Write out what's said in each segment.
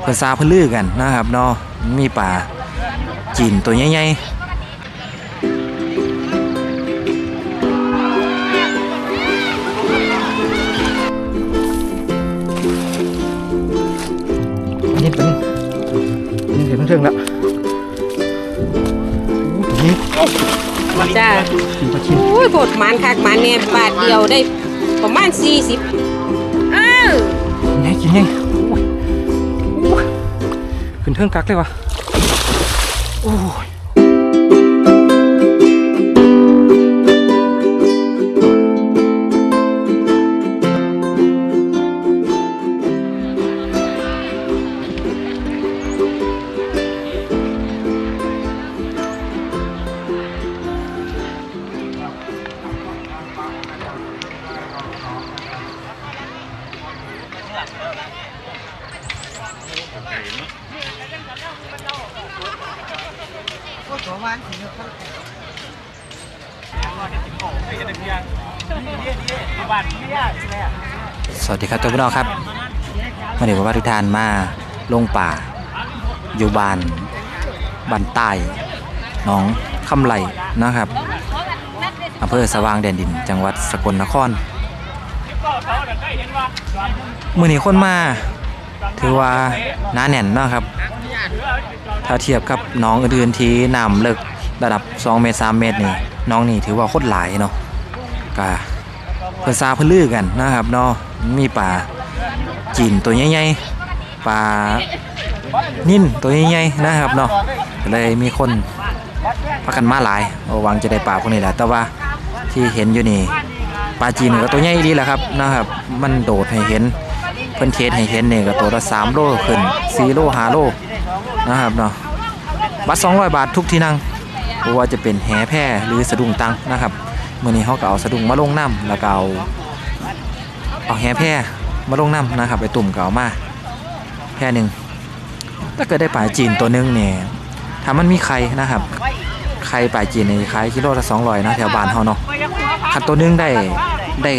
เพิ่นซาเพิ่นลือกันนะครับเนาะมีป่าจีนตัวใหญ่ๆนี่เป็นนี่เห็นเรื่องแล้วตัวนี้จ้ากินปลาชิมอุ้ยบดมันคักมันเนี่ยบาทเดียวได้ประมาณ40เออไงกินไงโอ้ยโอ้ย ขึ้นเทิงกักเลยวะโอ้ย สวัสดีครับตัวพี่น้องครับวันนี้ผมว่าทุกท่านมาลงป่า อยู่บ้านบ้านใต้หนองคำไหลนะครับอำเภอสว่างแดนดิน จังหวัดสกลนครมื่อนี้คนมา ถือว่าหนาแน่นนะครับ ถ้าเทียบกับน้องอื่นๆที่น้ำเลิกระดับ 2 เมตร 3 เมตรนี่น้องนี่ถือว่าโคตรหลายเนาะก็เพิ่นซาเพิ่นลือกันนะครับเนาะมีป่าจีนตัวใหญ่ๆป่านิ่นตัวใหญ่ๆนะครับเนาะเลยมีคนพากันมาหลายหวังจะได้ป่าพวกนี้แหละแต่ว่าที่เห็นอยู่นี่ปลาจีนก็ตัวใหญ่ดีแหละครับนะครับ มันโดดให้เห็นเพิ่นเทสให้เห็นเนี่ก็ตัวละ3โลขึ้น4โล5โล นะครับเนาะบัตร200 บาททุกที่นั่งว่าจะเป็นแหแพร่หรือสะดุ้งตังนะครับเมื้อนี้เฮาก็เอาสะดุ้งมาลงน้ำแล้วก็เอาเอาแหแพร่มาลงน้ำนะครับไปตุ่มก็เอามาแพร่หนึ่งถ้าเกิดได้ปลาจีนตัวหนึงเนี่ยถ้ามันมีไข่นะครับไข่ปลาจีนในี่ขายกิโลละ200นะแถวบ้านเฮาเนาะคันตัวหนึงได้ได้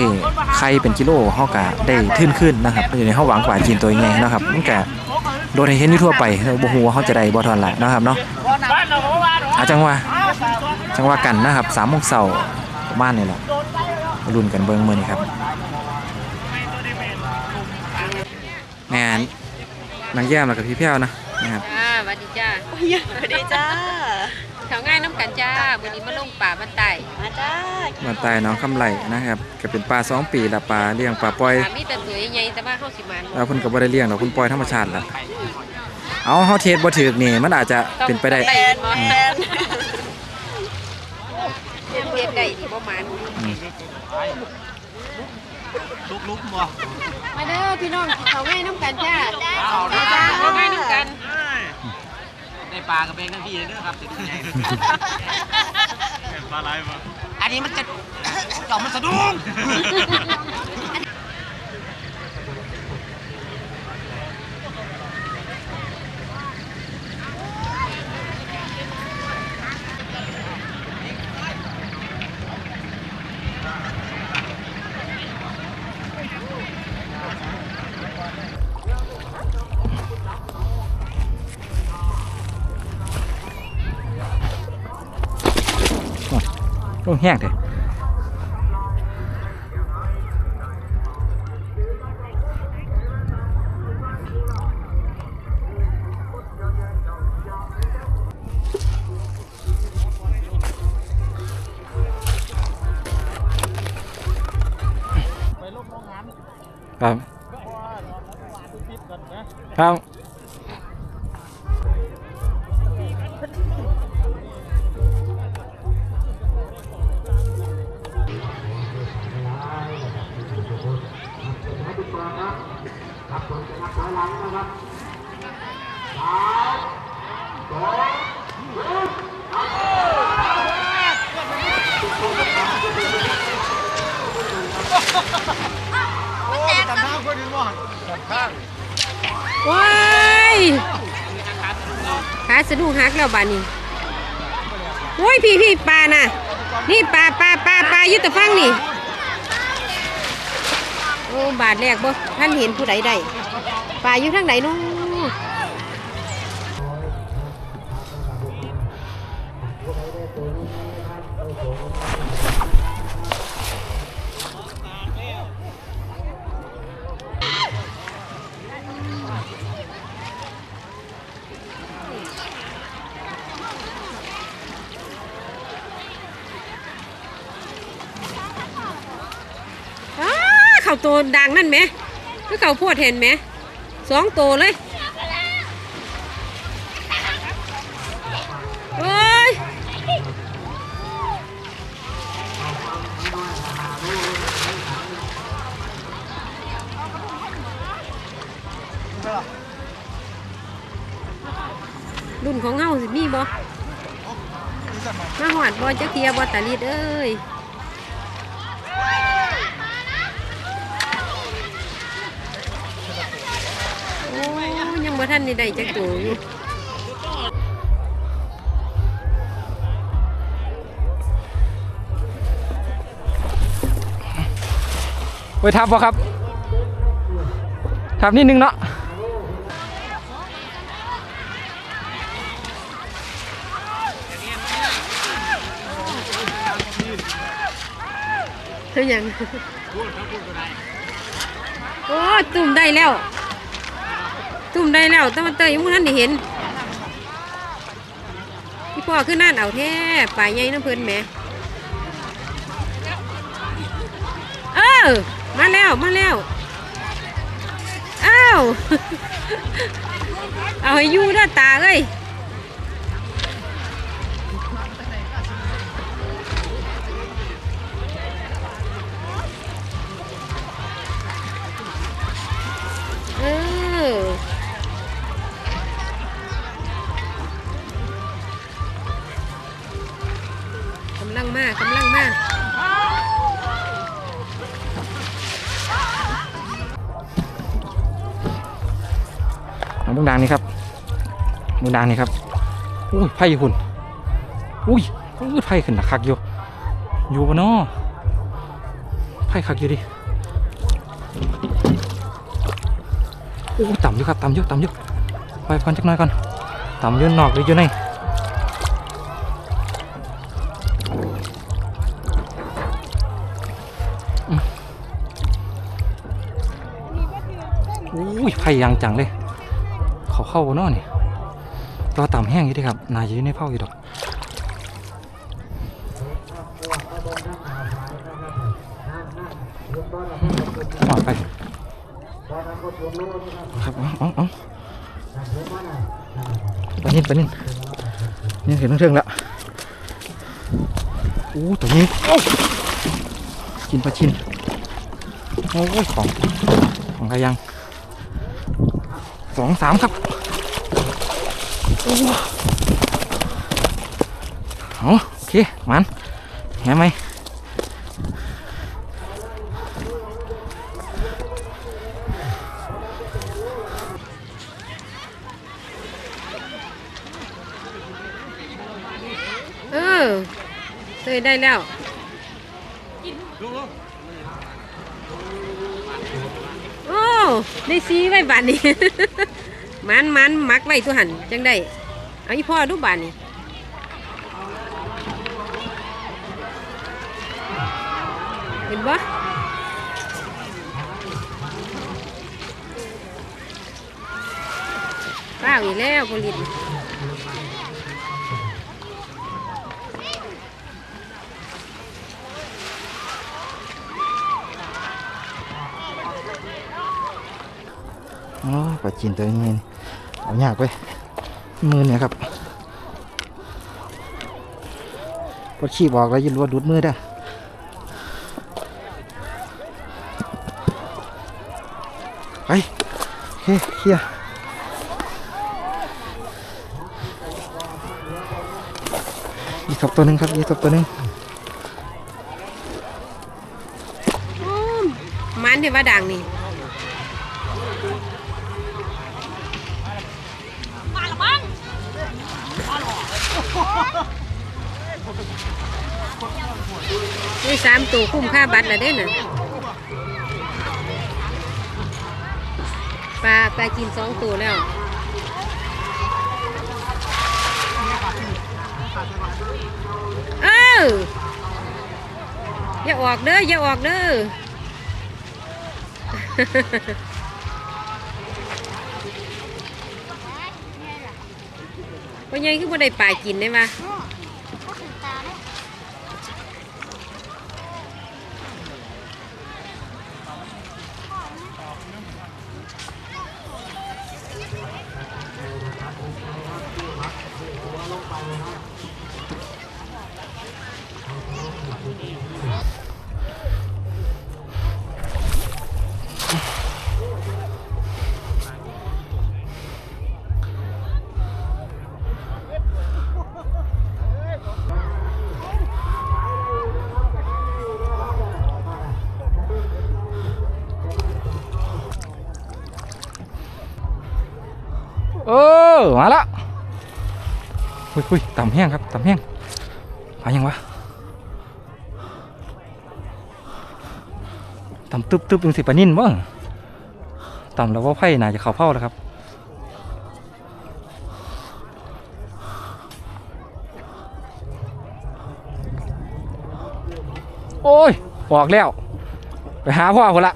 ไข่เป็นกิโลเฮาก็ได้ทื่นขึ้นนะครับอยู่ในเฮาหวังปลาจีนตัวใหญ่นะครับมันก็ โดนให้เห็นอยู่ทั่วไปเราบ่ฮู้ว่าเฮาจะได้บ่เทอนละนะครับเนาะอาจังว่าจังว่ากันนะครับ3:00นเช้าประมาณนี้แหละมาลุ้นกันเบิ่งมื้อนี้ครับแม่นนางแย้มแล้วกับพี่แพ้วนะนะครับอ่าสวัสดีจ้าสวัสดีจ้า แถวง่ายน้ำกันจ้าวันนี้มาลงป่าบ้านไต่มาจ้ามาตายน้องคำไหลนะครับ ก็เป็นปลาสองปีละปลาเลี้ยงปลาปล่อยป่ามีแต่ตัวใหญ่ๆแต่ว่าเข้าสิมันแล้วเพิ่นก็บ่ได้เลี้ยงดอกเพิ่นปล่อยธรรมชาติล่ะเอาเฮาเทสบ่ถูกนี่มันอาจจะเป็นไปได้ต้องแฟได้นบ่แฟนเทียบได้ที่บ่มันลุกๆบ่มาเด้อพี่น้องแถวง่ายน้ำกันจ้ามาจ้าแถวง่ายน้ำกัน ได้ปลากระเบงกันพี่เด้อครับสิใหญ่ปลาไหลบ่อันนี้มันจะเก่ามันสะดุ้ง แห้งเด้ครั ว้ายขาสะดุ้งหักแล้วบานี้โอ้ยพี่พี่ปลาน่ะ นี่ปลาปลาปลาปลายุตะฟังนี่ โอ้บาทแรกบ่ท่านเห็นผู้ใดได้ปลาอยู่ทางไหนนู้น เข่าตัวดังนั่นไหมคือเขาพวดเห็นไหมสองตัวเลยโอ้ยรุ่นของเฮาสิมีบ่มาหอดบ่จักเทียบ่ตาลีดเอ้ย ยังบ่ทันได้ได้จักตัวอยู่ไว้ทับบ่ครับทับนิดนึงเนาะเท่ายังโอ้ตุ่มได้แล้ว ตุ่มได้แล้วแต่มันเตยยังบ่ทันได้เห็นพี่พ่อขึ้นนั่นเอาแท้ป่าใหญ่น้ำเพิ่นแหมเออมาแล้วมาแล้วอ้าวเอาให้ยู่เด้าตาเลย ดังนี่ครับอุ้ยไผ่หุ่นอุ้ยอุ้ยไผ่ขึ้นนักคักอยู่อยู่ปะเนาะไผ่คักอยู่ดิอู้ต่ำอยู่ครับต่ำอยู่ต่ำอยู่ไปก่อนจักหน่อยก่อนต่ำอยู่นอกหรืออยู่ในอุ้ยไผ่ยางจังเลยเขาเข้าบ่เนาะนี่ ตัวต่ำแห้งอยู่ดิครับนายอยู่ในเผาอยู่ดอกออกไปครับอาเอาเอไปนิดไปนิดนี่เห็นเรื่องแล้วอู้ตัวนี้โอ้กินปลาชินโอ้ยของของกรยังสองสามครับ โอ้เอาโอเคมันแหไหมเออเตยได้แล้วโอ้ได้ซีไว้บานนี้ มันมันมักไว้ทุหันจังได้ เอาอีพ่อดูบานนี้เห็นบ่ป้าอีกแล้วผลิตโอ้ปลาจีนตัวนี้ ยากไปมือเนี่ยครับกดขี้บอกแล้วยินรัวดูดมือเด้ไปโอเคเคลียยีทบตัวหนึ่งครับยีทบตัวหนึ่ง บัตรละเด้น่ะปลาปลากินสองตัวแล้วเอออย่าออกเด้ออย่าออกเด้อพ่อใหญ่คือมาได้ปลากินได้ไหม เออมาละคุยคุยต่ำแห้งครับต่ำแห้งมายังวะต่ำตึบตึบยังสิปะนิ่นบ้างต่ำแล้วว่าไพ่น่าจะเข่าเผาแล้วครับโอ้ยออกแล้ว ไปหาพ่อคนละ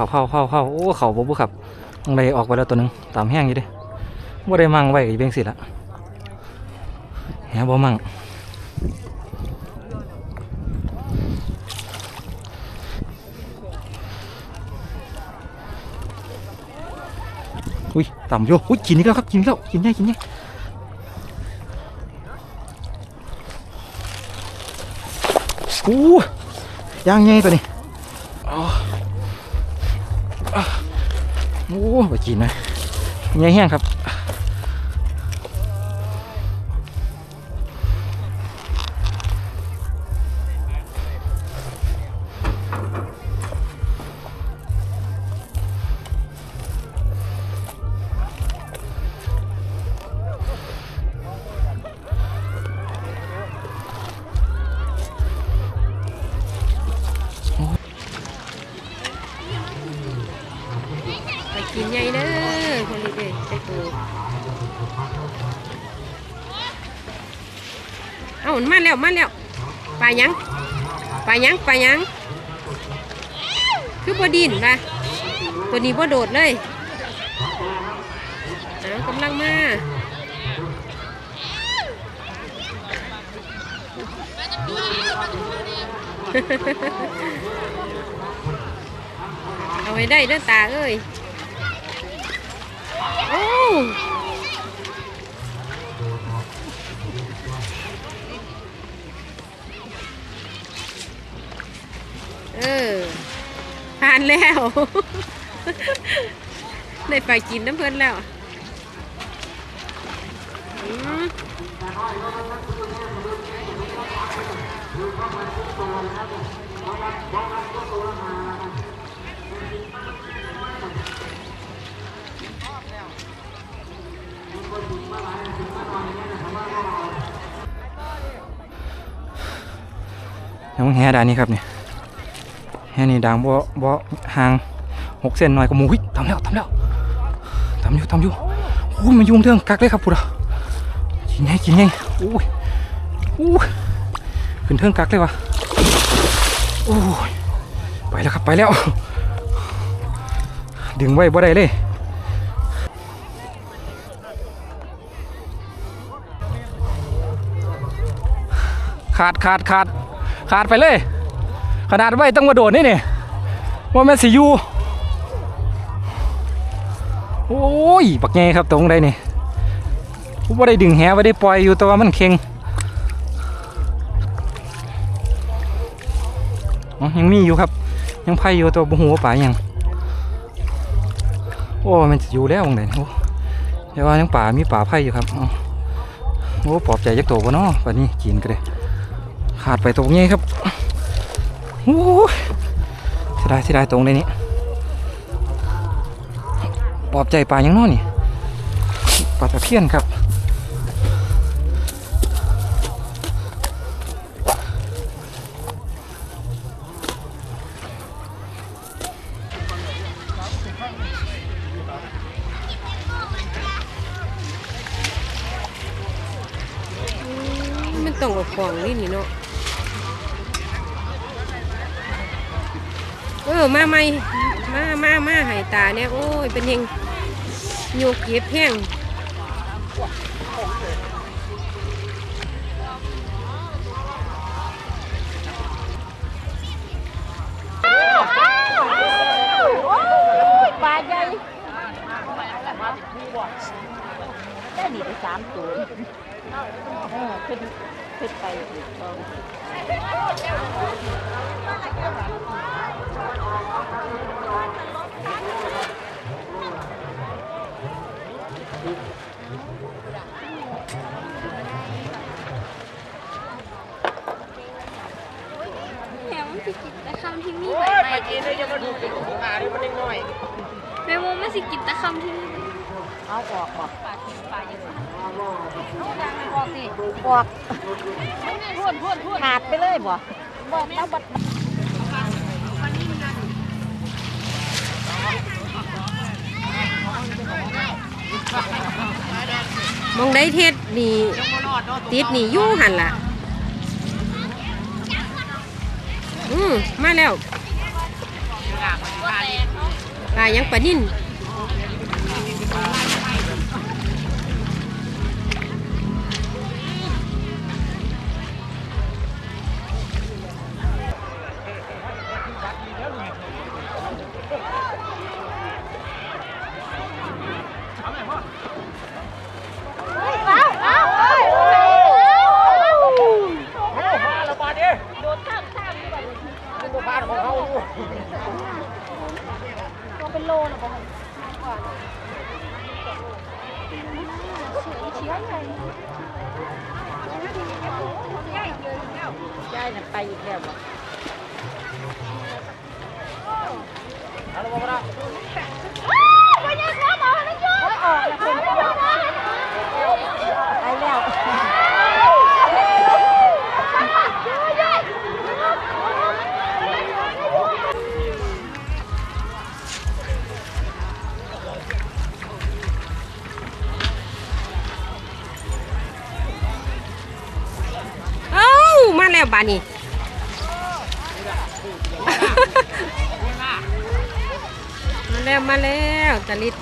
เขาเผาเผาเผาโอ้เขาบ่บุครับตรงใดออกไปแล้วตัวหนึงตามแห้งอยู่ดิบ่ได้มั่งไว้ก็เบงสิละแหบ่มั่งอุ้ยต่ำอยู่อุ้ยกินนี่แล้วครับกินนี่แล้วกินได้กินได้อู้ย่างไงตัวนี้ โอ้ไปกินนะเงี้ยแห้งครับ กินใหญ่เด้อคนนี้เด้อไปปูเอามันมาแล้วมาแล้วปลายังปลายังปลายัง คือบดินปะตัวนี้บ่โดดเลยเอ้ากำลังมาเอาไว้ได้เด้อตาเอ้ย เออผ่านแล้ว ได้ไปกินน้ำเพื่อนแล้วอืม ยังแห่ดานนี้ครับเนี่ยแห่นี่ดังบ่บ่ห่างหกเส้นหน่อยก็มูวิทำแล้วทำแล้วทำอยู่ทำอยู่โอ้ยมันยุ่งเรื่องกักเลยครับพูดอะกินไงกินไงโอ้ยโอ้ยขึ้นเทิงกักเลยวะโอ้ยไปแล้วครับไปแล้ว ดึงไว้บ่ได้เลย ขาดขาดขาดขาดไปเลย ขนาดไว้ต้องมาโดดนี่นี่ว่าแม่นสิยูโอ้ยปักแงครับตรงใดนี่ผมว่าได้ดึงแหไว้ได้ปล่อยอยู่แต่ว่ามันเค็งยังมีอยู่ครับ ยังไพ่อยู่ตัวบุหัวป่ายังโอ้มันจะอยู่แล้ววงไหนโอ้เดี๋ยวว่ายังป่ามีป่าไพ่อยู่ครับโอ้ปอบใจยักษ์โตวะเนาะป่านนี้กินก็ได้ ขาดไปตรงนี้ครับโอ้เสียได้ที่ได้ตรงในนี้ปอบใจปลายังน้อนี่ปลาตะเพียนครับ เออมาใหม่มามามาหายตาเนี่ยโอ้ยเป็นยังโยกเก็บแห้งปลาใหญ่ได้หนีไปสามตัวขึ้นขึ้นไปอีกสอ งแมวมันสิกินต่คำที่มีใบไม้กินได้ยังมาดูเป็นของขาด้วยมันน้อยแมวมันสิกินต่คำที่มีเอาออกออกปลาทิ้งปลาอย่างนี้ออกสิออกพูดพูดพูดขาดไปเลยบ่บอกแล้วบัด มองได้เทศนี่ติดนี่อยู่หันล่ะ อืมมาแล้วปลายังปลานิ่น ย้ายน่ะไปอีกแล้วบ่ไาแล้วบานี่ มาแล้วมาแล้วตะลิด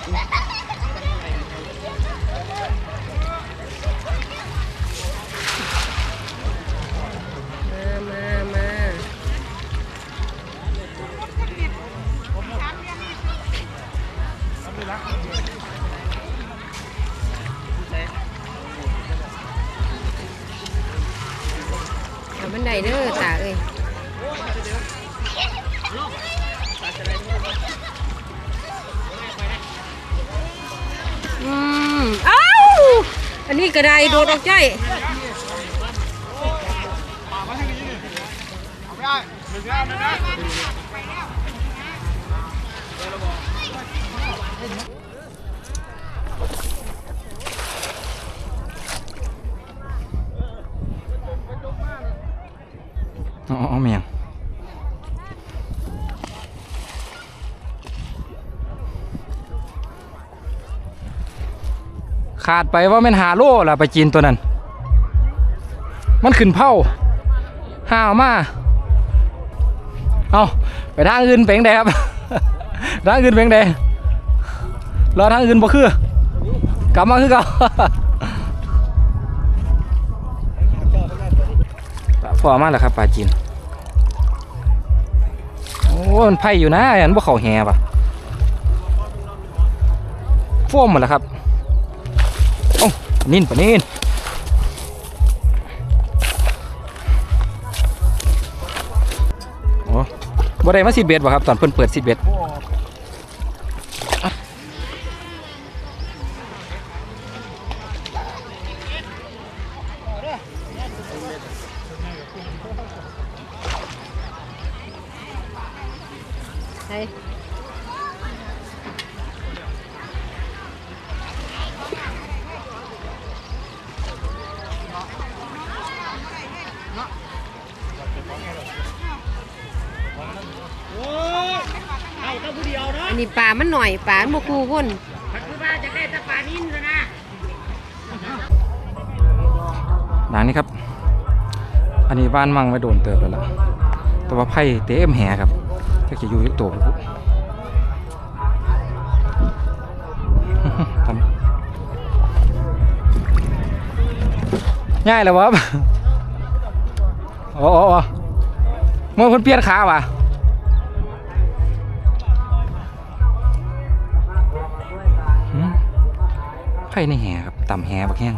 อันนี้ก็ได้โดดออกใจอ๋ ขาดไปว่าม่นหาโล่ล่ะไปจีนตัวนั้น มันขึ้นเผาห้าวมาเอาไปทางอื่นเป็นไงครับทางอื่นเป็นไงรอทางอื่นบ่คือกลับมาคือเก่าพอมากแล้วครับปลาจีนโอ้มันไผ่อยู่นะอันว่าเขาแห่ปะฟ่วมหมดแล้วครับ นินปะนินโอ้บ่ได้มาสิเบ็ดบ่ครับ ตอนเพิ่นเปิดสิเบ็ดในนี้ปลามันหน่อยปลามันบกูพ่นหลังนี้ครับ อันนี้บ้านมั่งไว้โดนเติบแล้วล่ะแต่ว่าไผ่เต็มแหครับก็จะอยู่ที่ตัวผมทำง่ายเลยวะโอ้โอ้โอ้เมื่อคนเปลี่ยนขาวะ ไผ่ในแห่ครับต่ำแห่บักแห้ง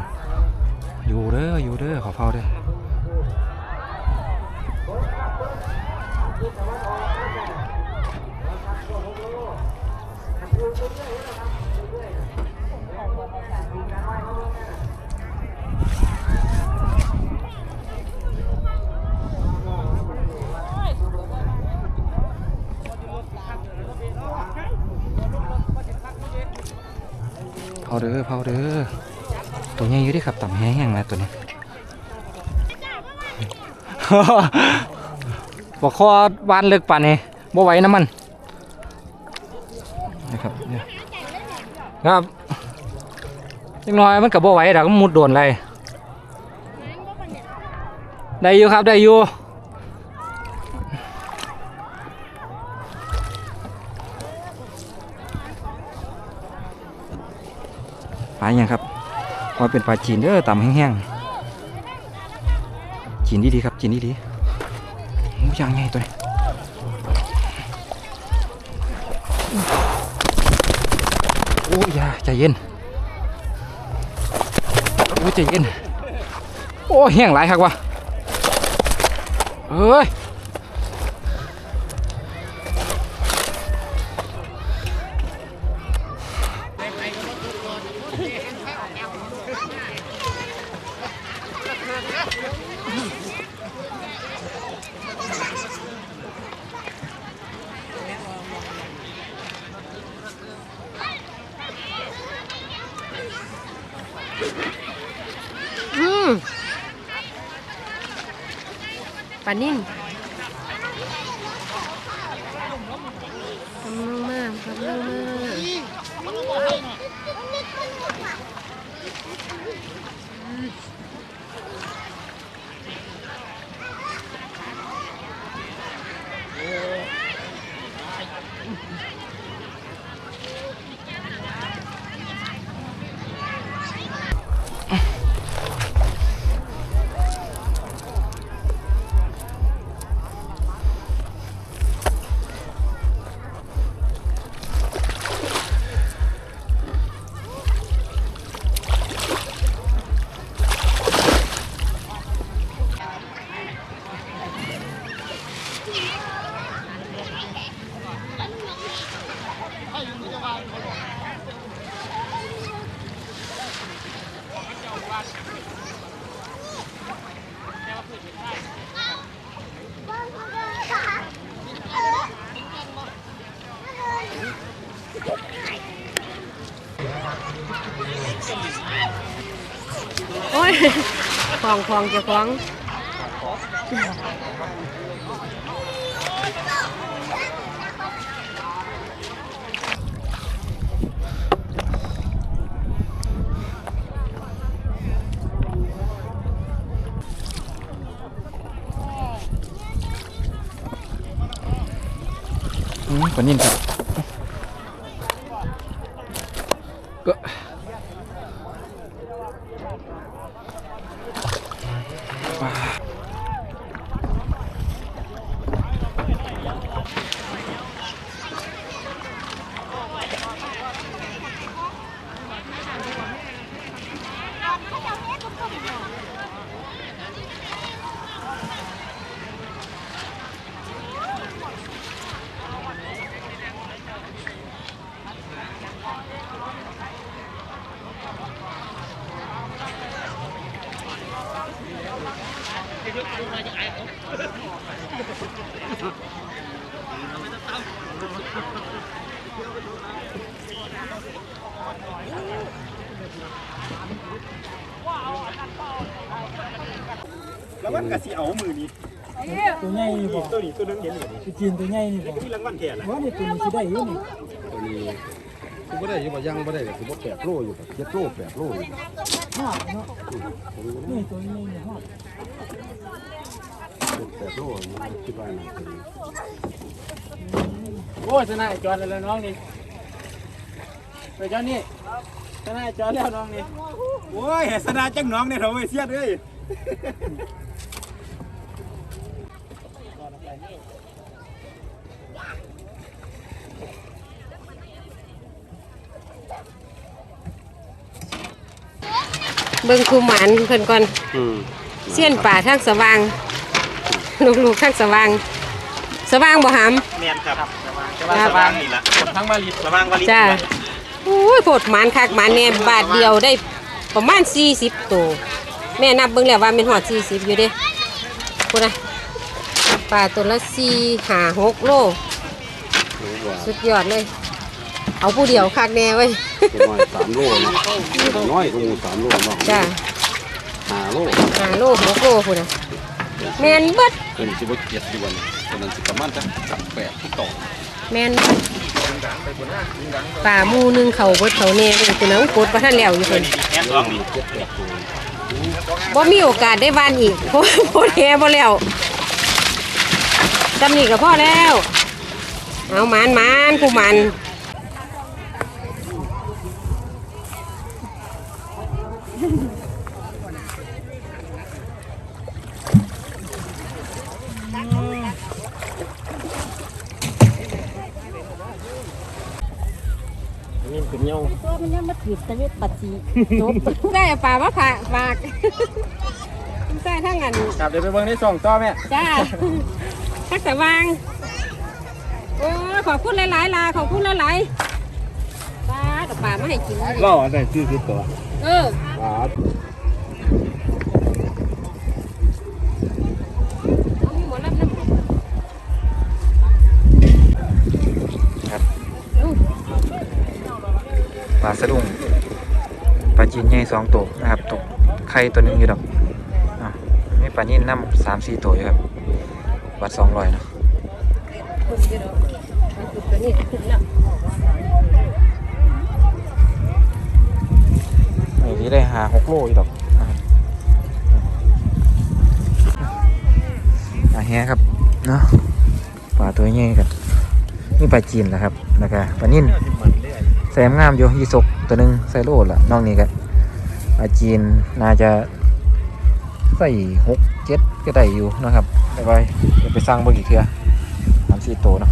อยู่เด้ออยู่เด้อขอเฝ้าเด้อ ผาเด้อเผาเด้อตัวใหญ่อยู่ดิครับต่ำแห้งๆนะตัวนี้บอกคอวานเลิกป่านนี้บ่ไหวน้ำมันนะครับยครับจังน้อยมันกับบ่ไหวดอกมันมุดโดนเลยได้อยู่ครับได้อยู่ ปลาอย่างครับว่าเป็นปลาจีนเด้อต่ำแห้งๆจีนดีๆครับจีนดีๆโอ้ยังไงตัวนี้โอ้ย่าใจเย็นโอ้ยใจเย็นโอ้แห้งหลายครับวะเอ้ย คลองคลองจะคลองอืมคนนี้ครับ ตัวนี้ตัวนึงเห็นอยู่นี่ไปจีนตัวใหญ่นี่บ่มีรางวัลแท้ล่ะว่านี่ตัวนี้สิได้อยู่นี่ตัวนี้คือบ่ได้อยู่บ่ยังบ่ได้ก็คือบ่แปดโลอยู่กับเจ็ดโลแปดโลอยู่ฮอดเนาะนี่ตัวใหญ่นี่ฮอดเจ็ดแปดโลอยู่คิดว่าน่าจะดีโอ้ชนะไอ้จอนแล้วน้องนี่ไปจอนนี่ชนะไอ้จอนแล้วน้องนี่โอ้ยเฮสนาจังน้องเนี่ยเถอะเว้ยเสียดเอ้ย บิ่งครูหมานเพิ่นก่อนอืมเสี้ยนป่าทางสว่าง ลูกๆทางสว่าง สว่างบ่หาม แม่นครับสว่างนี่ล่ะทั้งมาลิสว่างวาลิจ้าโอ้ยโพดหมานคักหมานแหน่บาทเดียวได้ประมาณ 40ตัวแม่นับเบิ่งแล้วว่าเป็นหอด 40 อยู่เด้พุ่นนะปลาตัวละ4 5 6โลรู้ว่าสุดยอดเลย เอาผู้เดียวคักแน่เว้ยตัวน้อยสามโลเนาะตัวน้อยก็หมูสามโลเนาะจ้าห้าโลห้าโลหกโลพุ่นนะแม่นเบิดตัวนี้สิบ่เจ็ดอยู่วันตัวนั้นสิประมาณจักจักแปดที่ต่อแม่นป่าหมูหนึงเขาเบิดเขาแน่เลยคุณนะกดบ่ทันแล้วอยู่เพิ่นแม่นสองนี่เจ็ดแปดตัวบ่มีโอกาสได้บ้านอีกเพราะเพราะแท้บ่แล้วจำนี่ก็พอแล้ว เอาหมานหมานผู้หมัน ได้เอาป่ามาฝากฝากใส่ทั้งอันครับเดี๋ยวไปเบิ่งในช่องต่อแม่จ้าทักแต่วางโอ้ยขอบคุณหลายๆลาขอบคุณหลายๆป้ากับป่ามาให้กินเลยเล่าอันได้ชื่อสิตัวเออ ปลาสะดุ้งปลาจีนใหญ่สองตัวนะครับตกไข่ตัวหนึงอยู่ดอกอะมีปลานิ่นน้ำสามสี่ตัวอยู่ครับวัดสองร้อยเนาะคุณเดี๋ยวมันคือตัวนี้ขึ้นแล้วนี่ที่ได้หาหกโลอยู่ดอกนะครับอะเฮียครับเนาะปลาตัวใหญ่ครับนี่ปลาจีนแหละครับแล้วก็ปลานิ่น แซมงามอยู่ยี่สกตัวหนึ่งใส่โลละน้องนี่ก็ปลาจีนน่าจะใส่หกเจ็ดก็ได้อยู่นะครับแต่ว่าเดี๋ยวไปสร้างเบิ่งอีกเทือสามสี่ตัวเนาะ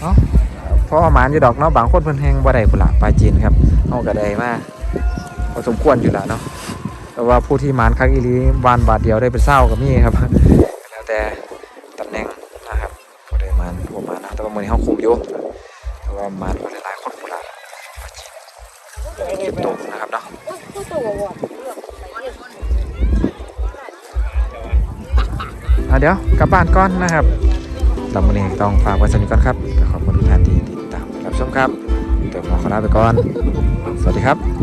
เนาะเพราะหมานอยู่ดอกเนาะบางคนเพิ่นแฮงบ่ได้พุ่นละปลาจีนครับเฮาก็ไดมาพอสมควรอยู่ล้วเนาะแต่ว่าผู้ที่หมานคักอีหลีวานบาทเดียวได้เป็นเศร้ากับมี่ครับแล้วแต่ตำแหน่งนะครับผู้ใดหมานผู้หมานนะแต่ว่ามือนี้เขาคุมอยู่แต่ว่าหมานคนหลายๆคน เก็บตกนะครับเนาะอะเดี๋ยวกลับบ้านก่อนนะครับสำหรันนี้ต้องฝากไว้สนิทก่อนครับขอบคุณทุกท่านที่ติดตามรับชมครับเติมขอลาไปก่อน สวัสดีครับ